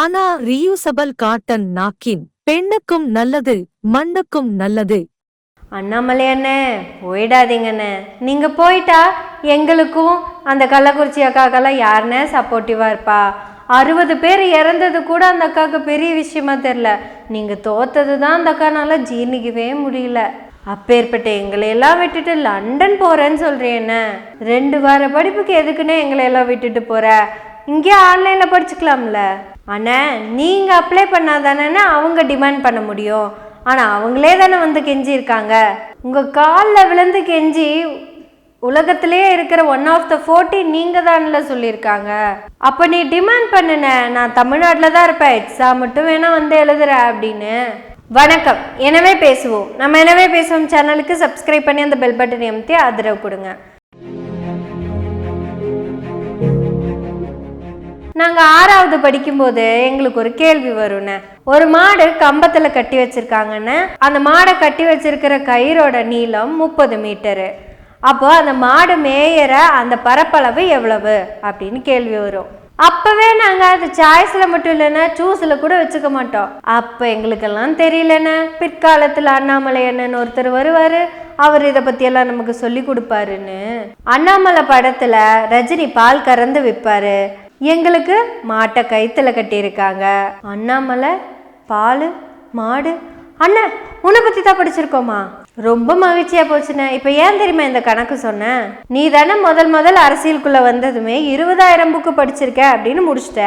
ஆனா reusable cotton நாக்கின் பெண்ணுக்கும் நல்லது மண்ணுக்கும் நல்லது. அண்ணாமலை அண்ணே போயிடாதீங்கண்ணே நீங்கள் போயிட்டா எங்களுக்கும் அந்த கள்ளக்குறிச்சி அக்காக்கெல்லாம் யாருன்னே சப்போர்ட்டிவா இருப்பா. அறுபது பேர் இறந்தது கூட அந்த அக்காவுக்கு பெரிய விஷயமா தெரில நீங்கள் தோத்தது தான் அந்த அக்கானால ஜீர்ணிக்கவே முடியல. அப்பேற்பட்ட எங்களை எல்லாம் விட்டுட்டு லண்டன் போகிறேன்னு சொல்கிறேன்னு ரெண்டு வார படிப்புக்கு எதுக்குன்னு எங்களை எல்லாம் விட்டுட்டு போகிற இங்கே ஆன்லைனில் படிச்சுக்கலாம்ல. ஆனால் நீங்கள் அப்ளை பண்ணாதானே அவங்க டிமாண்ட் பண்ண முடியும். ஆனால் அவங்களே தானே வந்து கெஞ்சி இருக்காங்க உங்கள் காலில் விழுந்து கெஞ்சி உலகத்திலே இருக்கிற ஒன் ஆஃப் த ஃபோர்ட்டி நீங்கள் தான்ல சொல்லியிருக்காங்க. அப்போ நீ டிமாண்ட் பண்ணுன நான் தமிழ்நாட்டில் தான் இருப்பேன். எக்ஸாம் மட்டும் வேணால் வந்து எழுதுற அப்படின்னு. வணக்கம். எனவே பேசுவோம். நம்ம எனவே பேசுவோம் சேனலுக்கு சப்ஸ்கிரைப் பண்ணி அந்த பெல் பட்டன் எம்தி ஆதரவு கொடுங்க. நாங்கள் ஆறாவது படிக்கும்போது எங்களுக்கு ஒரு கேள்வி வரும்னு. ஒரு மாடு கம்பத்தில் கட்டி வச்சுருக்காங்கன்னு. அந்த மாடை கட்டி வச்சிருக்கிற கயிறோட நீளம் முப்பது மீட்டரு. அப்போ அந்த மாடு மேயற அந்த பரப்பளவு எவ்வளவு? அப்படின்னு கேள்வி வரும். அப்பவே நாங்கள் அது சாய்ஸில் மட்டும் இல்லைன்னா சூஸில் கூட வச்சுக்க மாட்டோம். அப்போ எங்களுக்கெல்லாம் தெரியலன்னு. பிற்காலத்தில் அண்ணாமலை அண்ணன் ஒருத்தர் வருவார். அவர் இதை பற்றியெல்லாம் நமக்கு சொல்லி கொடுப்பாருன்னு. அண்ணாமலை படத்தில் ரஜினி பால் கறந்து விற்பாரு. எங்களுக்கு மாட்டை கயிற்றுல கட்டியிருக்காங்க. அண்ணாமலை பால் மாடு. அண்ணன் உன்னை பற்றி தான் படிச்சிருக்கோமா? ரொம்ப மகிழ்ச்சியா போச்சுண்ணே. இப்போ ஏன் தெரியுமா இந்த கணக்கு சொன்னேன் நீ தானே முதல் முதல் அரசியலுக்குள்ள வந்ததுமே இருபதாயிரம் புக்கு படிச்சிருக்க அப்படின்னு முடிச்சிட்ட.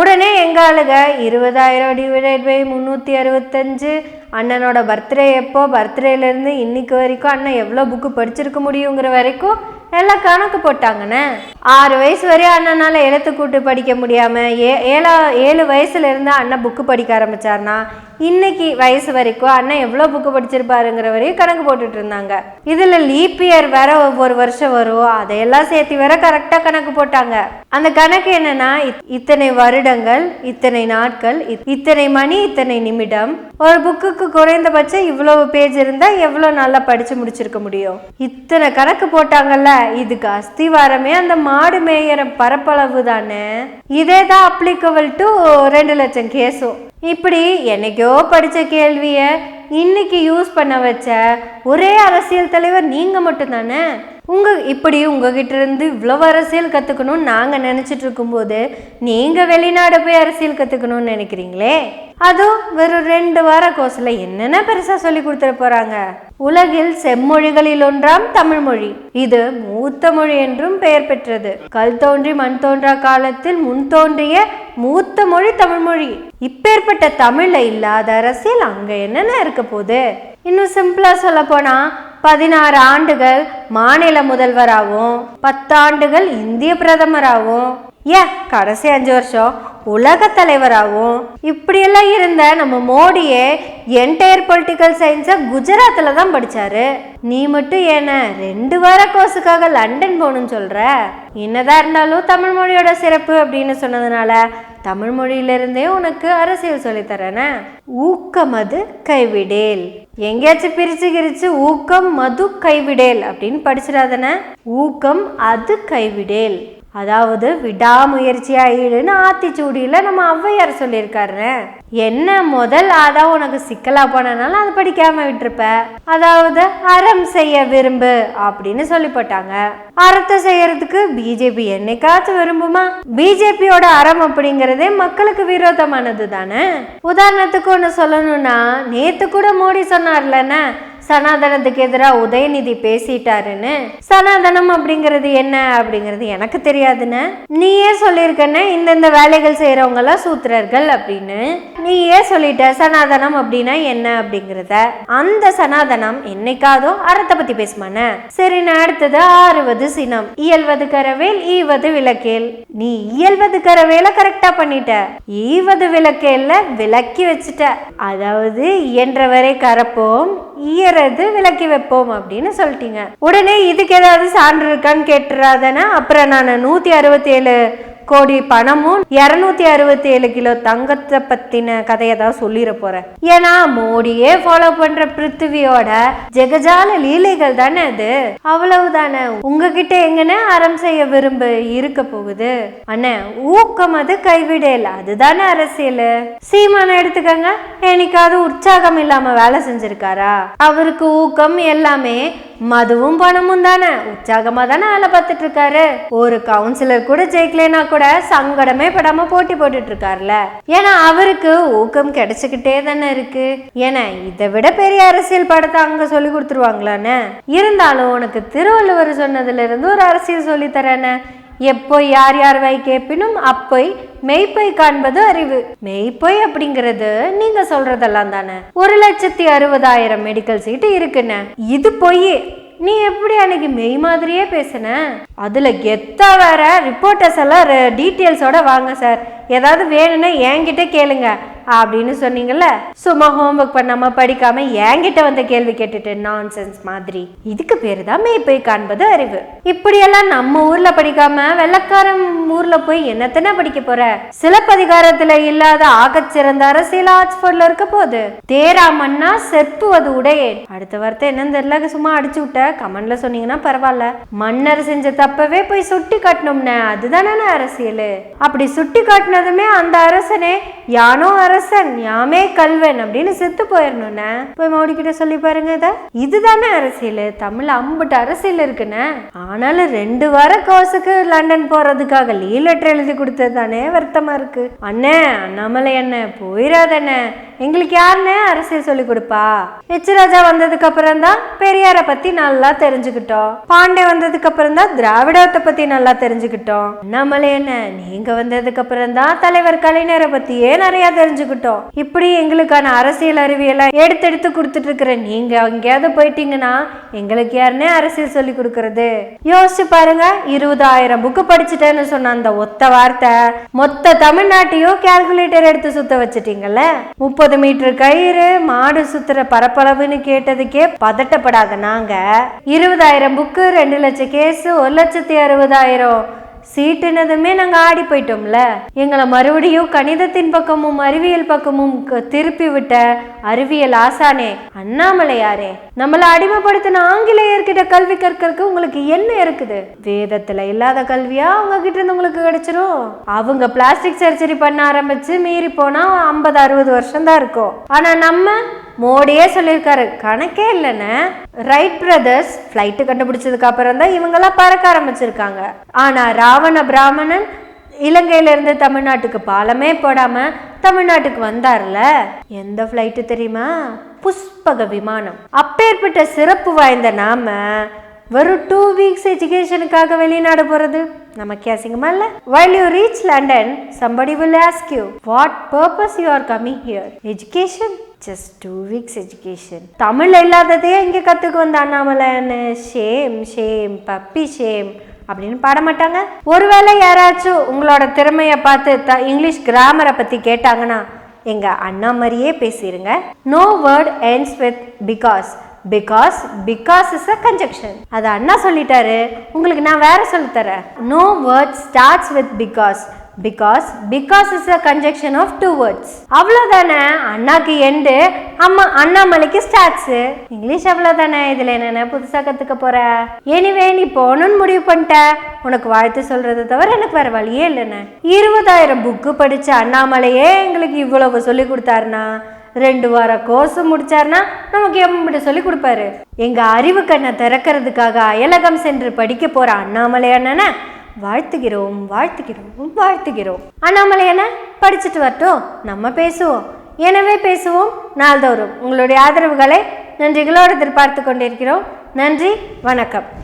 உடனே எங்க ஆளுக? இருபதாயிரம் டிவைடட் பை முந்நூற்றி அறுபத்தஞ்சு. அண்ணனோட பர்த்டே எப்போ? பர்த்டேலேருந்து இன்னைக்கு வரைக்கும் அண்ணன் எவ்வளோ புக்கு படிச்சிருக்க முடியுங்கிற வரைக்கும் எல்லாம் கணக்கு போட்டாங்கண்ணே. ஆறு வயசு வரையும் அண்ணனால் எழுத்து கூட்டு படிக்க முடியாமல் ஏ ஏழா ஏழு வயசுலேருந்து அண்ணன் புக்கு படிக்க ஆரம்பிச்சார்னா இன்னைக்கு வயசு வரைக்கும் அண்ணன் எவ்வளோ புக்கு படிச்சிருப்பாருங்கிற வரையும் கணக்கு போட்டுட்டு இருந்தாங்க. இதில் லீப் இயர் வேற ஒவ்வொரு வருஷம் வரும். அதையெல்லாம் சேர்த்து வேற கரெக்டாக கணக்கு போட்டாங்க. அந்த கணக்கு என்னன்னா இத்- இத்தனை வருடங்கள் இத்தனை நாட்கள் இத்- இத்தனை மணி இத்தனை நிமிடம் ஒரு புக்குக்கு குறைந்தபட்சம் இவ்வளவு பேஜ் இருந்தால் எவ்வளோ நல்லா படித்து முடிச்சிருக்க முடியும்? இத்தனை கணக்கு போட்டாங்கல்ல இதுக்கு அஸ்திவாரமே அந்த மாடு மேயற பரப்பளவு தானே. இதே தான் அப்ளிகபிள் டு ரெண்டு லட்சம் கேஸும் இப்படி என்னைக்கோ படித்த கேள்வியை இன்னைக்கு யூஸ் பண்ண வச்ச ஒரே அரசியல் தலைவர் நீங்கள் மட்டும்தானே? உங்கள் இப்படி உங்ககிட்ட இருந்து இவ்வளவு அரசியல் கற்றுக்கணும்னு நாங்கள் நினச்சிட்டு இருக்கும்போது நீங்கள் வெளிநாடு போய் அரசியல் கற்றுக்கணும்னு நினைக்கிறீங்களே? அதுவும் வெறும் ரெண்டு வார கோர்ஸில் என்னென்ன பெருசாக சொல்லி கொடுத்துட போகிறாங்க உலகில் செம்மொழிகளில் ஒன்றாம் தமிழ் மொழி. இது மூத்த மொழி என்றும் பெயர் பெற்றது. கல் தோன்றி மண் தோன்றா காலத்தில் முன் தோன்றிய மூத்த மொழி தமிழ் மொழி. இப்பேற்பட்ட தமிழில் இல்லாத அரசியல் அங்கே என்னென்ன இருக்க போகுது? இன்னும் சிம்பிளாக சொல்ல போனால் பதினாறு ஆண்டுகள் மாநில முதல்வராகவும் பத்தாண்டுகள் இந்திய பிரதமராகவும். ஏன் கடைசி அஞ்சு வருஷம் உலக தலைவராகவும். இப்படியெல்லாம் இருந்த நம்ம மோடியே என்டையர் பொலிட்டிக்கல் சயின்ஸை குஜராத்தில் தான் படித்தாரு நீ மட்டும் ஏன ரெண்டு வார கோர்ஸுக்காக லண்டன் போகணும்னு சொல்கிற என்னதான் இருந்தாலும் தமிழ் மொழியோட சிறப்பு அப்படின்னு சொன்னதுனால தமிழ் மொழியிலிருந்தே உனக்கு அரசியல் சொல்லித்தரேனே ஊக்கம் அது கைவிடேல். எங்கேயாச்சும் பிரிச்சு கிரிச்சு ஊக்கம் மது கைவிடேல் அப்படின்னு படிச்சிடாதன? ஊக்கம் அது கைவிடேல். அதாவது விடாமுயற்சியா ஈடுன்னு ஆத்திச்சூடியில் நம்ம ஔவையார் சொல்லியிருக்காரு என்ன முதல் அதான் உனக்கு சிக்கலா போனனால அதை படிக்காம விட்டுருப்ப? அதாவது அறம் செய்ய விரும்பு அப்படின்னு சொல்லி போட்டாங்க அறத்தை செய்யறதுக்கு பிஜேபி என்னைக்காச்சும் விரும்புமா? பிஜேபியோட அறம் அப்படிங்கிறதே மக்களுக்கு விரோதமானது தானே உதாரணத்துக்கு ஒன்று சொல்லணும்னா நேத்து கூட மோடி சொன்னார்லண்ணே சனாதனத்துக்கு எதிராக உதயநிதி பேசிட்டாருன்னு. சனாதனம் அப்படிங்கிறது என்ன அப்படிங்கிறது எனக்கு தெரியாதுன்னு. நீயே சொல்லியிருக்கன்னு இந்தந்த வேலைகள் செய்கிறவங்களாம் சூத்திரர்கள் அப்படின்னு. நீயே சொல்லிட்ட சனாதனம் அப்படின்னா என்ன அப்படிங்கிறத. அந்த சனாதனம் என்னைக்காதோ அறத்தை பத்தி பேசுமானே சரி நான் அடுத்தது ஆறுவது சினம். இயல்வது கரவேல் ஈவது விளக்கேல். நீ இயல்வது கரவேல கரெக்டா பண்ணிட்ட. ஈவது விளக்கேல்ல விளக்கி வச்சுட்ட. அதாவது இயன்றவரை கரப்போம் ஈயறது விளக்கி வைப்போம் அப்படின்னு சொல்லிட்டீங்க. உடனே இதுக்கு ஏதாவது சான்று இருக்கான்னு கேட்டுறாதானே அப்புறம் நான் நூற்றி அறுபத்தி ஏழு கோடி பணமும் இருநூத்தி அறுபத்தி ஏழு கிலோ தங்கத்தை பத்தின கதையை தான் சொல்லிட போறேன். ஏன்னா மோடியே ஃபாலோ பண்ற பிருத்திவியோட ஜெகஜால லீலைகள் தானே அது? அவ்வளவுதானே? உங்ககிட்ட எங்கன்னு அறம் செய்ய விரும்ப இருக்க போகுது? அண்ணே ஊக்கம் அது கைவிடல. அதுதானே அரசியல். சீமான எடுத்துக்கங்க. என்னைக்காவது உற்சாகம் இல்லாம வேலை செஞ்சிருக்காரா? அவருக்கு ஊக்கம் எல்லாமே மதுவும் பணமும் தானே? உற்சாகமா தானே வேலை பார்த்துட்டு இருக்காரு ஒரு கவுன்சிலர் கூட ஜெயிக்கலைன்னா கூட சங்கடமே படாம போட்டி போட்டுட்டு இருக்காருல்ல ஏன்னா அவருக்கு ஊக்கம் கிடைச்சுக்கிட்டே தானே இருக்கு. ஏன்னா இதை விட பெரிய அரசியல் படத்தை அங்க சொல்லி கொடுத்துருவாங்களான்னு இருந்தாலும் உனக்கு திருவள்ளுவர் சொன்னதுல இருந்து ஒரு அரசியல் சொல்லி தரேன்னு எப்போய் யார் யார் வை கேட்பினும் அப்பொய் மெய்ப்பொய் காண்பது அறிவு. மெய்ப்பொய் அப்படிங்கிறது நீங்க சொல்றதெல்லாம் தானே. ஒரு லட்சத்தி அறுபதாயிரம் மெடிக்கல் சீட்டு இருக்குன்னு. இது பொய். நீ எப்படி அன்னைக்கு மெய் மாதிரியே பேசுன? அதுல கெத்தா வேற ரிப்போர்ட்டர்ஸ் எல்லாம் டீட்டெயில்ஸோட வாங்க சார் ஏதாவது வேணும்னா என்கிட்ட கேளுங்க. அப்படின்னு சொன்னீங்கல்ல? சும்மா ஹோம்ஒர்க் பண்ணாம படிக்காம என்கிட்ட வந்த கேள்வி கேட்டுட்டு நான்சென்ஸ் மாதிரி. இதுக்கு பேரு தான் மேய்ப்பை காண்பது அறிவு. இப்படியெல்லாம் நம்ம ஊர்ல படிக்காம வெள்ளக்காரன் ஊர்ல போய் என்னத்தனை படிக்க போற? சிலப்பதிகாரத்துல இல்லாத ஆகச்சிறந்த அரசியல் ஆக்ஸ்போர்ட்ல இருக்க போகுது தேராமன்னா செப்புவது உடையேன். அடுத்த வார்த்தை என்னன்னு தெரியல சும்மா அடிச்சு விட்ட. கமெண்ட்ல சொன்னீங்கன்னா பரவாயில்ல. மன்னர் செஞ்ச தப்பவே போய் சுட்டி காட்டணும்னே அதுதானே அரசியல்? அப்படி சுட்டி காட்டினதுமே அந்த அரசனே யானோ அரசன் யாமே கல்வன் அப்படின்னு செத்து போயிடணும்ண்ணே போய் மோடி கிட்ட சொல்லி பாருங்க இதை. இதுதானே அரசியல். தமிழ் அம்புட்டு அரசியல் இருக்குண்ணே ஆனாலும் ரெண்டு வார கோர்ஸுக்கு லண்டன் போறதுக்காக லீவ் லெட்டர் எழுதி கொடுத்தது தானே வருத்தமா இருக்கு. அண்ணே அண்ணாமலை அண்ணே போயிடாதண்ணே எங்களுக்கு யாருண்ணே அரசியல் சொல்லி கொடுப்பா? எச்ராஜா வந்ததுக்கு அப்புறம் தான் பெரியார பத்தி நல்லா தெரிஞ்சுக்கிட்டோம். பாண்டே வந்ததுக்கு அப்புறம் தான் திராவிடத்தை பத்தி நல்லா தெரிஞ்சுக்கிட்டோம். அண்ணாமலை என்ன நீங்க வந்ததுக்கு அப்புறம் தான் தலைவர் கலைஞரை பத்தியே நிறைய தெரிஞ்சுக்கிட்டோம் இப்படி எங்களுக்கான அரசியல் அறிவியலை எடுத்தெடுத்து கொடுத்துட்டு இருக்கிற நீங்க எங்கேயாவது போயிட்டீங்கன்னா எங்களுக்கு யாருன்னே அரசியல் சொல்லி கொடுக்கறது. யோசிச்சு பாருங்க இருபதாயிரம் புக்கு படிச்சுட்டேன்னு சொன்ன அந்த ஒத்த வார்த்தை மொத்த தமிழ்நாட்டையும் கால்குலேட்டர் எடுத்து சுத்த வச்சிட்டீங்கல்ல? முப்பது மீட்டர் கயிறு மாடு சுத்துற பரப்பளவுன்னு கேட்டதுக்கே பதட்டப்படாத நாங்க. இருபதாயிரம் புக்கு ரெண்டு லட்சம் கேஸ் ஒரு லட்சத்தி அறுபதாயிரம். சீட்டுனதுமே நாங்கள் ஆடி போயிட்டோம்ல. எங்களை மறுபடியும் கணிதத்தின் பக்கமும் அறிவியல் பக்கமும் திருப்பி விட்ட அறிவியல் ஆசானே அண்ணாமலையாரே. நம்மளை அடிமைப்படுத்தின ஆங்கிலேயர்கிட்ட கல்வி கற்கறதுக்கு உங்களுக்கு என்ன இருக்குது? வேதத்துல இல்லாத கல்வியா? அவங்க கிட்ட இருந்து உங்களுக்கு கிடைச்சிரும். அவங்க பிளாஸ்டிக் சர்ஜரி பண்ண ஆரம்பிச்சு மீறி போனா ஐம்பது அறுபது வருஷம் தான் இருக்கும். ஆனா நம்ம மோடியே சொல்லியிருக்காரு. கணக்கே இல்லைன்னு. ரைட் பிரதர்ஸ் ஃப்ளைட்டு கண்டுபிடிச்சதுக்கு அப்புறம் தான் இவங்கெல்லாம் பறக்க ஆரம்பிச்சிருக்காங்க. ஆனால் ராவண பிராமணன் இலங்கையில இருந்து தமிழ்நாட்டுக்கு பாலமே போடாமல் தமிழ்நாட்டுக்கு வந்தார்ல? எந்த ஃப்ளைட்டு தெரியுமா? புஷ்பக விமானம். அப்பேற்பட்ட சிறப்பு வாய்ந்த நாம வெறும் டூ வீக்ஸ் எஜுகேஷனுக்காக வெளிநாடு போகிறது நமக்கு அசிங்கமா இல்லை? While you reach London somebody will ask you what purpose you are coming here education just two weeks education Tamil இல்லாததையே இங்கே கற்றுக்கு வந்த அண்ணாமலைன்னு ஷேம் ஷேம் பப்பி ஷேம் அப்படின்னு பாட மாட்டாங்க ஒருவேளை யாராச்சும் உங்களோட திறமையை பார்த்து த இங்கிலீஷ் கிராமரை பற்றி கேட்டாங்கன்னா எங்கள் அண்ணா மாதிரியே பேசிடுங்க no word ends with because because because is a conjunction அது அண்ணா சொல்லிட்டாரு. உங்களுக்கு நான் வேற சொல்லித் தரேன் no word starts with because because because is a conjunction of two words அவ்வளோதானே அண்ணாக்கு எண்டு அம்மா அண்ணாமலைக்கு ஸ்டார்ட்ஸ் இங்கிலீஷ் அவ்வளோதானே இதில் என்னென்ன புதுசாக கற்றுக்க போகிற எனிவே நீ போகணும்னு முடிவு பண்ணிட்ட. உனக்கு வாழ்த்து சொல்கிறத தவிர எனக்கு வேறு வழியே இல்லைண்ணே. இருபதாயிரம் புக்கு படித்த அண்ணாமலையே எங்களுக்கு இவ்வளவு சொல்லி கொடுத்தாருனா ரெண்டு வார கோர்ஸ் முடிச்சார்னா நமக்கு எப்படி சொல்லி கொடுப்பாரு. எங்க அறிவு கண்ணை திறக்கிறதுக்காக அயலகம் சென்று படிக்க போற அண்ணாமலை அண்ணனை வாழ்த்துகிறோம் வாழ்த்துகிறோம் வாழ்த்துகிறோம். அண்ணாமலை என்ன? படிச்சுட்டு வரட்டும். நம்ம பேசுவோம். எனவே பேசுவோம் நாள்தோறும். உங்களுடைய ஆதரவுகளை நன்றிகளோடு எதிர்பார்த்து கொண்டிருக்கிறோம். நன்றி வணக்கம்.